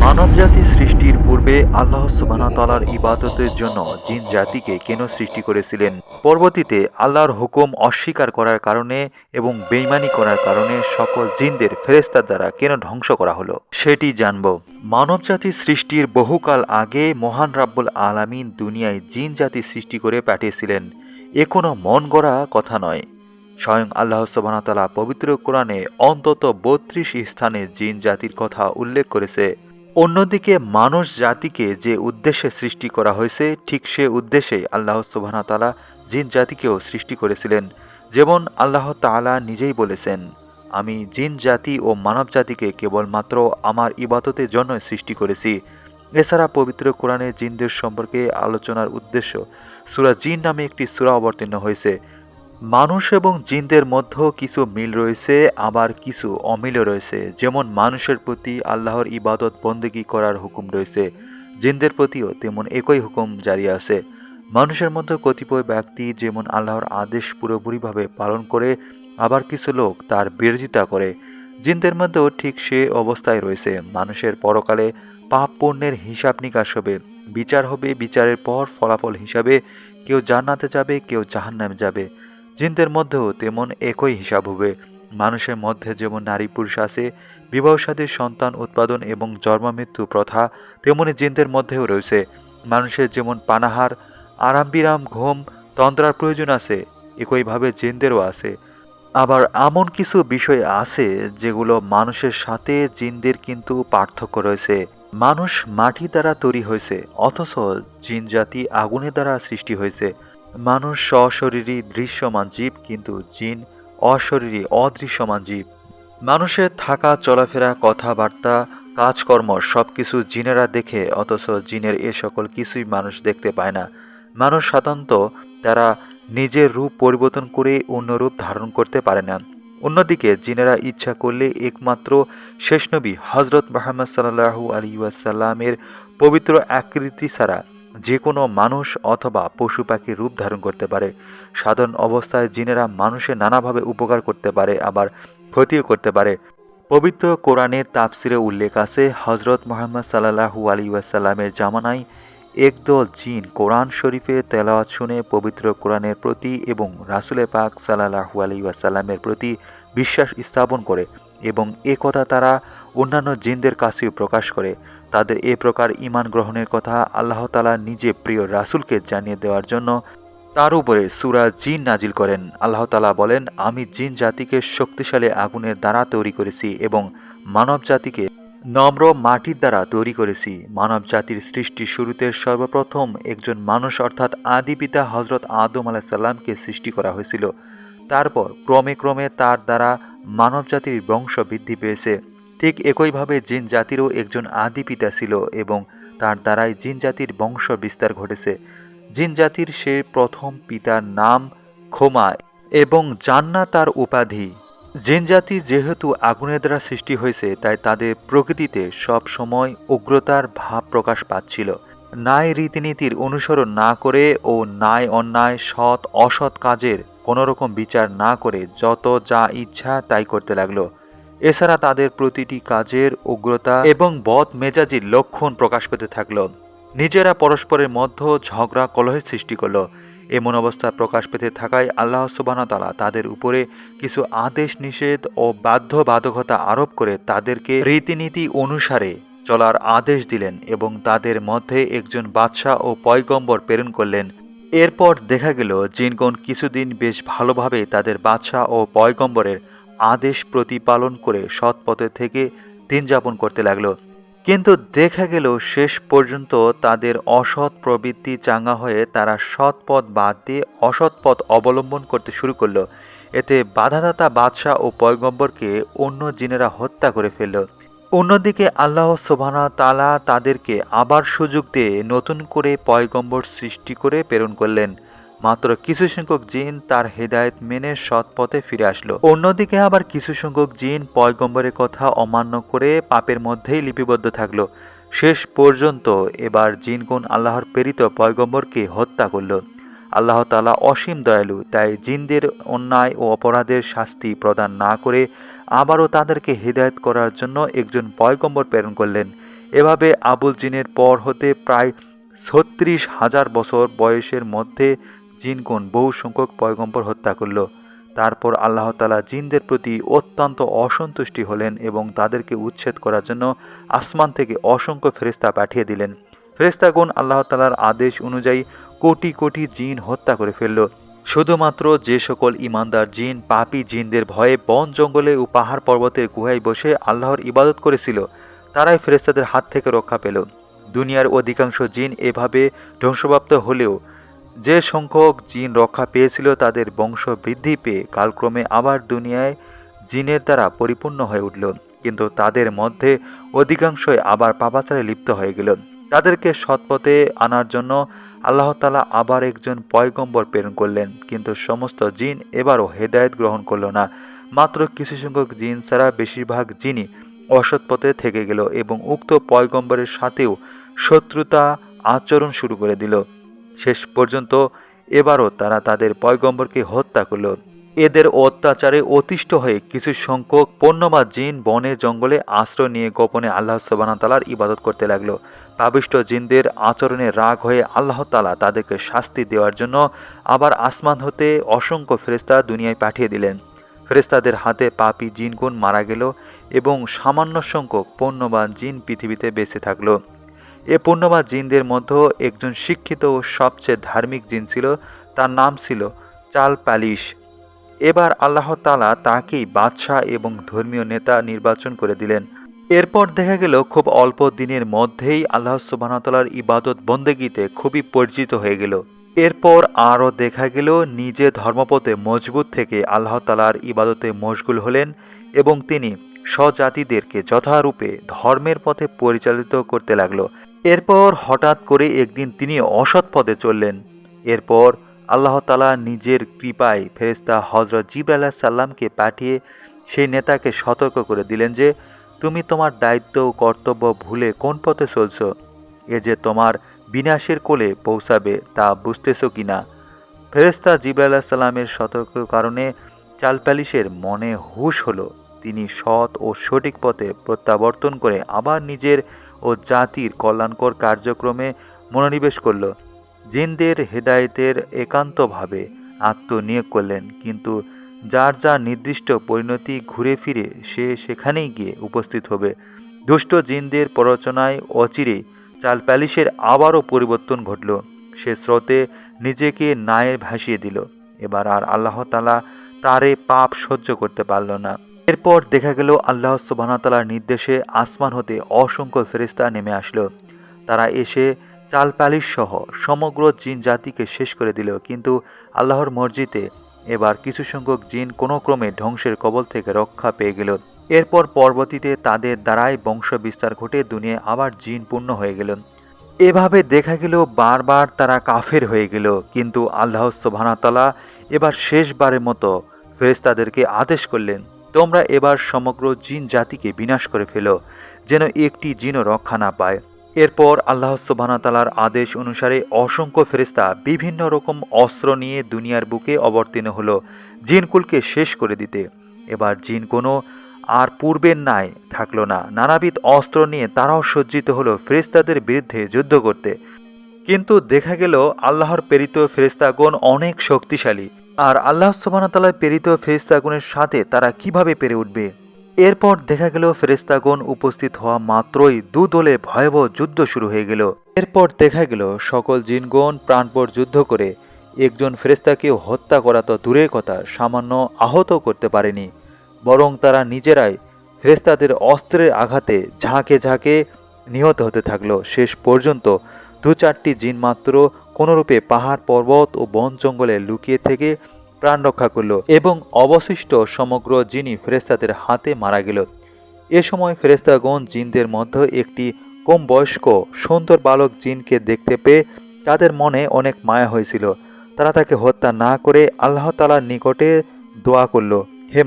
মানবজাতি সৃষ্টির পূর্বে আল্লাহ সুবাহতালার ইবাদতের জন্য জিন জাতিকে কেন সৃষ্টি করেছিলেন? পরবর্তীতে আল্লাহর হুকুম অস্বীকার করার কারণে এবং বেইমানি করার কারণে সকল জিনদের ফেরেস্তার দ্বারা কেন ধ্বংস করা হলো? সেটি জানব। মানবজাতি সৃষ্টির বহুকাল আগে মহান রাব্বুল আলামিন দুনিয়ায় জিন জাতি সৃষ্টি করে পাঠিয়েছিলেন। এ কোনো মন গড়া কথা নয়। স্বয়ং আল্লাহ সুবাহতালা পবিত্র কোরআনে অন্তত বত্রিশ স্থানে জিন জাতির কথা উল্লেখ করেছে। অন্যদিকে মানুষ জাতিকে যে উদ্দেশ্যে সৃষ্টি করা হয়েছে, ঠিক সে উদ্দেশ্যেই আল্লাহ সুবাহতালা জিন জাতিকেও সৃষ্টি করেছিলেন। যেমন আল্লাহ তাআলা নিজেই বলেছেন, আমি জিন জাতি ও মানব জাতিকে কেবলমাত্র আমার ইবাদতের জন্য সৃষ্টি করেছি। এছাড়া পবিত্র কোরআনে জিনদের সম্পর্কে আলোচনার উদ্দেশ্য সুরা জিন নামে একটি সুরা অবতীর্ণ হয়েছে। মানুষ এবং জিনদের মধ্যেও কিছু মিল রয়েছে, আবার কিছু অমিলও রয়েছে। যেমন মানুষের প্রতি আল্লাহর ইবাদত বন্দেগী করার হুকুম রয়েছে, জিনদের প্রতিও তেমন একই হুকুম জারি আছে। মানুষের মধ্যে কতিপয় ব্যক্তি যেমন আল্লাহর আদেশ পুরোপুরিভাবে পালন করে, আবার কিছু লোক তার বিরোধিতা করে। জিনদের মধ্যেও ঠিক সে অবস্থায় রয়েছে। মানুষের পরকালে পাপ পুণ্যের হিসাব নিকাশ হবে, বিচার হবে, বিচারের পর ফলাফল হিসাবে কেউ জান্নাতে যাবে, কেউ জাহান্নামে যাবে। জিনদের মধ্যেও তেমন একই হিসাব হবে। মানুষের মধ্যে যেমন নারী পুরুষ আছে বিবাহ সাথে সন্তান উৎপাদন এবং জন্মমৃত্যু প্রথা তেমনি জিনদের মধ্যেও রয়েছে। মানুষের যেমন পানাহার, আরাম বিরাম, ঘুম তন্ত্রার প্রয়োজন আছে, একইভাবে জিনদেরও আছে। আবার এমন কিছু বিষয় আছে যেগুলো মানুষের সাথে জিনদের কিন্তু পার্থক্য রয়েছে। মানুষ মাটি দ্বারা তৈরি হয়েছে, অথচ জিন জাতি আগুনের দ্বারা সৃষ্টি হয়েছে। মানুষ সশরীরী দৃশ্যমান জীব, কিন্তু জিন অশরীরী অদৃশ্যমান জীব। মানুষের থাকা, চলাফেরা, কথাবার্তা, কাজকর্ম সব কিছু জিনেরা দেখে, অথচ জিনের এ সকল কিছুই মানুষ দেখতে পায় না। মানুষ সাধারণত তারা নিজের রূপ পরিবর্তন করে অন্য রূপ ধারণ করতে পারে না। অন্যদিকে জিনেরা ইচ্ছা করলে একমাত্র শেষ নবী হজরত মোহাম্মদ সাল্লাহু আলী পবিত্র আকৃতি ছাড়া যে কোনো মানুষ অথবা পশু পাখির রূপ ধারণ করতে পারে। সাধারণ অবস্থায় জিনেরা মানুষের নানাভাবে উপকার করতে পারে, আবার ক্ষতিও করতে পারে। পবিত্র কোরআনের তাফসিরে উল্লেখ আছে হজরত মোহাম্মদ সাল্লাহু আলী ওয়াসাল্লামের জামানায় একদল জিন কোরআন শরীফের তেলাওয়াত শুনে পবিত্র কোরআনের প্রতি এবং রাসুলে পাক সাল্লাহু আলী ওয়াসাল্লামের প্রতি বিশ্বাস স্থাপন করে এবং এ কথা তারা অন্যান্য জিনদের কাছেও প্রকাশ করে। তাদের এ প্রকার ইমান গ্রহণের কথা আল্লাহ তালা নিজে প্রিয় রাসুলকে জানিয়ে দেওয়ার জন্য তার উপরে সুরা জিন নাজিল করেন। আল্লাহ তালা বলেন, আমি জিন জাতিকে শক্তিশালী আগুনের দ্বারা তৈরি করেছি এবং মানব জাতিকে নম্র মাটির দ্বারা তৈরি করেছি। মানব জাতির সৃষ্টি শুরুতে সর্বপ্রথম একজন মানুষ অর্থাৎ আদি পিতা হজরত আদম আলাহিসাল্লামকে সৃষ্টি করা হয়েছিল। তারপর ক্রমে ক্রমে তার দ্বারা মানব জাতির বংশ বৃদ্ধি পেয়েছে। ঠিক একইভাবে জিন জাতিরও একজন আদি পিতা ছিল এবং তার দ্বারাই জিন জাতির বংশ বিস্তার ঘটেছে। জিন জাতির সে প্রথম পিতার নাম খোমা এবং জান্না তার উপাধি। জিন জাতি যেহেতু আগুনের দ্বারা সৃষ্টি হয়েছে, তাই তাদের প্রকৃতিতে সব সময় উগ্রতার ভাব প্রকাশ পাচ্ছিল। ন্যায় রীতিনীতির অনুসরণ না করে ও ন্যায় অন্যায় সৎ অসৎ কাজের কোনোরকম বিচার না করে যত যা ইচ্ছা তাই করতে লাগল। এছাড়া তাদের প্রতিটি কাজের উগ্রতা এবং বদ মেজাজির লক্ষণ প্রকাশ পেতে থাকল। নিজেরা পরস্পরের মধ্যে ঝগড়া, কলহের সৃষ্টি করল। এমন অবস্থা প্রকাশ পেতে থাকায় আল্লাহ সুবাহতালা তাদের উপরে কিছু আদেশ, নিষেধ ও বাধ্যবাধকতা আরোপ করে তাদেরকে রীতিনীতি অনুসারে চলার আদেশ দিলেন এবং তাদের মধ্যে একজন বাদশাহ ও পয়গম্বর প্রেরণ করলেন। এরপর দেখা গেল, জিনগণ কিছুদিন বেশ ভালোভাবে তাদের বাদশাহ ও পয়গম্বরের আদেশ প্রতিপালন করে সৎ পথে থেকে দিন যাপন করতে লাগল। কিন্তু দেখা গেল শেষ পর্যন্ত তাদের অসৎ প্রবৃত্তি চাঙ্গা হয়ে তারা সৎ পথ বাদ দিয়ে অসৎ পথ অবলম্বন করতে শুরু করল। এতে বাধাদাতা বাদশাহ ও পয়গম্বরকে অন্য জিনেরা হত্যা করে ফেলল। অন্যদিকে আল্লাহ সোভানা তালা তাদেরকে আবার সুযোগ দিয়ে নতুন করে পয়গম্বর সৃষ্টি করে প্রেরণ করলেন। মাত্র কিছু সংখ্যক জিন তার হেদায়েত মেনে সৎ পথে ফিরে আসলো। অন্যদিকে আবার কিছু সংখ্যক জিন পয়গম্বরের কথা অমান্য করে পাপের মধ্যেই লিপিবদ্ধ থাকল। শেষ পর্যন্ত এবার জিনগুন আল্লাহর প্রেরিত পয়গম্বরকে হত্যা করল। আল্লাহ তালা অসীম দয়ালু, তাই জিনদের অন্যায় ও অপরাধের শাস্তি প্রদান না করে আবারও তাদেরকে হৃদায়ত করার জন্য একজন পয়গম্বর প্রেরণ করলেন। এভাবে আবুল জিনের পর হতে প্রায় ছত্রিশ হাজার বছর বয়সের মধ্যে জিনগুন বহু সংখ্যক পয়গম্বর হত্যা করল। তারপর আল্লাহ তালা জিনদের প্রতি অত্যন্ত অসন্তুষ্টি হলেন এবং তাদেরকে উচ্ছেদ করার জন্য আসমান থেকে অসংখ্য ফেরেস্তা পাঠিয়ে দিলেন। ফেরেস্তাগুন আল্লাহ তালার আদেশ অনুযায়ী কোটি কোটি জিন হত্যা করে ফেলল। শুধুমাত্র যে সকল ইমানদার জিন, পাপি জিনদের ভয়ে বন জঙ্গলে ও পাহাড় পর্বতের গুহায় বসে আল্লাহর ইবাদত করেছিল, তারাই ফেরেস্তাদের হাত থেকে রক্ষা পেল। দুনিয়ার অধিকাংশ জিন এভাবে ধ্বংসপ্রাপ্ত হলেও যে সংখ্যক জিন রক্ষা পেয়েছিল তাদের বংশ বৃদ্ধি পেয়ে কালক্রমে আবার দুনিয়ায় জিনের দ্বারা পরিপূর্ণ হয়ে উঠল। কিন্তু তাদের মধ্যে অধিকাংশই আবার পাপাচারে লিপ্ত হয়ে গেল। তাদেরকে সৎপথে আনার জন্য আল্লাহ তালা আবার একজন পয়গম্বর প্রেরণ করলেন। কিন্তু সমস্ত জিন এবারও হেদায়েত গ্রহণ করল না। মাত্র কিছু সংখ্যক জিন ছাড়া বেশিরভাগ জিনই অসৎ পথে থেকে গেল এবং উক্ত পয়গম্বরের সাথেও শত্রুতা আচরণ শুরু করে দিল। শেষ পর্যন্ত এবারও তারা তাদের পয়গম্বরকে হত্যা করল। এদের অত্যাচারে অতিষ্ঠ হয়ে কিছু সংখ্যক পণ্যবাদ জিন বনে জঙ্গলে আশ্রয় নিয়ে গোপনে আল্লাহ তালার ইবাদত করতে লাগল। পাবিষ্ট জিনদের আচরণে রাগ হয়ে আল্লাহ তালা তাদেরকে শাস্তি দেওয়ার জন্য আবার আসমান হতে অসংখ্য ফেরেস্তা দুনিয়ায় পাঠিয়ে দিলেন। ফেরেস্তাদের হাতে পাপি জিনগুন মারা গেল এবং সামান্য সংখ্যক পণ্যবান জিন পৃথিবীতে বেঁচে থাকল। এ পূর্ণবাদ জিনদের মধ্যে একজন শিক্ষিত ও সবচেয়ে ধার্মিক জিন ছিল, তার নাম ছিল চাল প্যালিশ। এবার আল্লাহ তালা তাকেই বাদশাহ এবং ধর্মীয় নেতা নির্বাচন করে দিলেন। এরপর দেখা গেল খুব অল্প দিনের মধ্যেই আল্লাহ সুবাহতালার ইবাদত বন্দেগিতে খুবই পরিচিত হয়ে গেল। এরপর আরও দেখা গেল নিজে ধর্মপথে মজবুত থেকে আল্লাহ তালার ইবাদতে মশগুল হলেন এবং তিনি স্বজাতিদেরকে যথারূপে ধর্মের পথে পরিচালিত করতে লাগল। এরপর হঠাৎ করে একদিন তিনি অসৎ পথে চললেন। এরপর আল্লাহ তালা নিজের কৃপায় ফেরেস্তা হজরত জিব আল্লাহ সাল্লামকে পাঠিয়ে সেই নেতাকে সতর্ক করে দিলেন যে, তুমি তোমার দায়িত্ব ও কর্তব্য ভুলে কোন পথে চলছ? এ যে তোমার বিনাশের কোলে পৌঁছাবে তা বুঝতেছ কি না ফেরেস্তা জিব্রাহ সাল্লামের সতর্ক কারণে চালপালিশের মনে হুশ হলো। তিনি সৎ ও সঠিক পথে প্রত্যাবর্তন করে আবার নিজের ও জাতির কল্যাণকর কার্যক্রমে মনোনিবেশ করল। জিনদের হেদায়েতের একান্তভাবে আত্মনিয়োগ করলেন, কিন্তু যার যা নির্দিষ্ট পরিণতি ঘুরে ফিরে সে সেখানেই গিয়ে উপস্থিত হবে। দুষ্ট জিনদের প্ররোচনায় অচিরে চাল প্যালিশের আবারও পরিবর্তন ঘটল। সে স্রোতে নিজেকে নায়ে ভাসিয়ে দিল। এবার আর আল্লাহ তালা তারে পাপ সহ্য করতে পারল না। এরপর দেখা গেল আল্লাহ সুবাহতালার নির্দেশে আসমান হতে অসংখ্য ফেরিস্তা নেমে আসলো। তারা এসে চাল প্যালিশ সহ সমগ্র জিন জাতিকে শেষ করে দিল, কিন্তু আল্লাহর মসজিদে এবার কিছু সংখ্যক জিন কোনো ক্রমে ধ্বংসের কবল থেকে রক্ষা পেয়ে গেল। এরপর পরবর্তীতে তাদের দ্বারাই বংশ বিস্তার ঘটে দুনিয়ায় আবার জিন পূর্ণ হয়ে গেল। এভাবে দেখা গেল বারবার তারা কাফের হয়ে গেল, কিন্তু আল্লাহ সোভানাতলা এবার শেষবারের মতো ফেরেস্তাদেরকে আদেশ করলেন তোমরা এবার সমগ্র জিন জাতিকে বিনাশ করে ফেলো, যেন একটি জিনও রক্ষা না পায়। এরপর আল্লাহ সুবাহতালার আদেশ অনুসারে অসংখ্য ফেরিস্তা বিভিন্ন রকম অস্ত্র নিয়ে দুনিয়ার বুকে অবতীর্ণ হলো, জিনকুলকে শেষ করে দিতে। এবার জিন কোনো আর পূর্বের নাই থাকল না। নানাবিধ অস্ত্র নিয়ে তারাও সজ্জিত হলো ফেরিস্তাদের বিরুদ্ধে যুদ্ধ করতে। কিন্তু দেখা গেল আল্লাহর প্রেরিত ফেরিস্তাগণ অনেক শক্তিশালী। আর আল্লাহ সুবাহতালায় প্রেরিত ফেরিস্তাগণের সাথে তারা কীভাবে পেরে উঠবে? এরপর দেখা গেল ফেরেস্তাগণ উপস্থিত হওয়া মাত্রই দু দলে ভয়াবহ যুদ্ধ শুরু হয়ে গেল। এরপর দেখা গেল সকল জিনগণ প্রাণপর যুদ্ধ করে একজন ফেরেস্তাকেও হত্যা করা তো দূরের কথা, সামান্য আহত করতে পারেনি। বরং তারা নিজেরাই ফেরেস্তাদের অস্ত্রের আঘাতে ঝাঁকে ঝাঁকে নিহত হতে থাকল। শেষ পর্যন্ত দু চারটি জিন মাত্র কোনোরূপে পাহাড়, পর্বত ও বন জঙ্গলে লুকিয়ে থেকে প্রাণ রক্ষা করল এবং অবশিষ্ট সমগ্র জিনি ফেরেস্তাদের হাতে মারা গেল। এ সময় ফেরেস্তাগণ জিনদের মধ্যে একটি কম বয়স্ক সুন্দর বালক জিনকে দেখতে পেয়ে তাদের মনে অনেক মায়া হয়েছিল। তারা তাকে হত্যা না করে আল্লাহ তালার নিকটে দোয়া করল, হে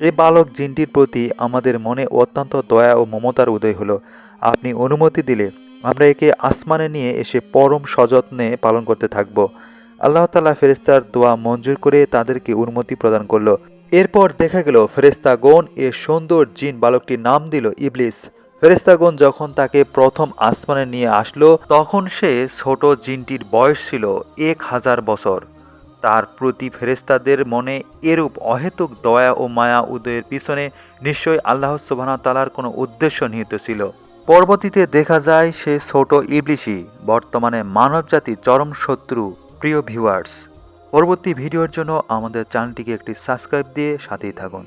এই বালক জিনটির প্রতি আমাদের মনে অত্যন্ত দয়া ও মমতার উদয় হলো। আপনি অনুমতি দিলে আমরা একে আসমানে নিয়ে এসে পরম সযত্নে পালন করতে থাকব। আল্লাহ তালা ফেরেস্তার দোয়া মঞ্জুর করে তাদেরকে অনুমতি প্রদান করল। এরপর দেখা গেল ফেরেস্তাগণ এ সুন্দর জিন বালকটির নাম দিল ইবলিস। ফেরেস্তাগণ যখন তাকে প্রথম আসমানে নিয়ে আসলো, তখন সে ছোট জিনটির বয়স ছিল এক হাজার বছর। তার প্রতি ফেরেস্তাদের মনে এরূপ অহেতুক দয়া ও মায়া উদয়ের পিছনে নিশ্চয়ই আল্লাহ সুবাহতালার কোনো উদ্দেশ্য নিহিত ছিল। পরবর্তীতে দেখা যায় সে ছোট ইবলিশি, বর্তমানে মানবজাতি চরম শত্রু। প্রিয় ভিউয়ার্স পরবর্তী ভিডিওর জন্য আমাদের চ্যানেলটিকে একটি সাবস্ক্রাইব দিয়ে সাথেই থাকুন।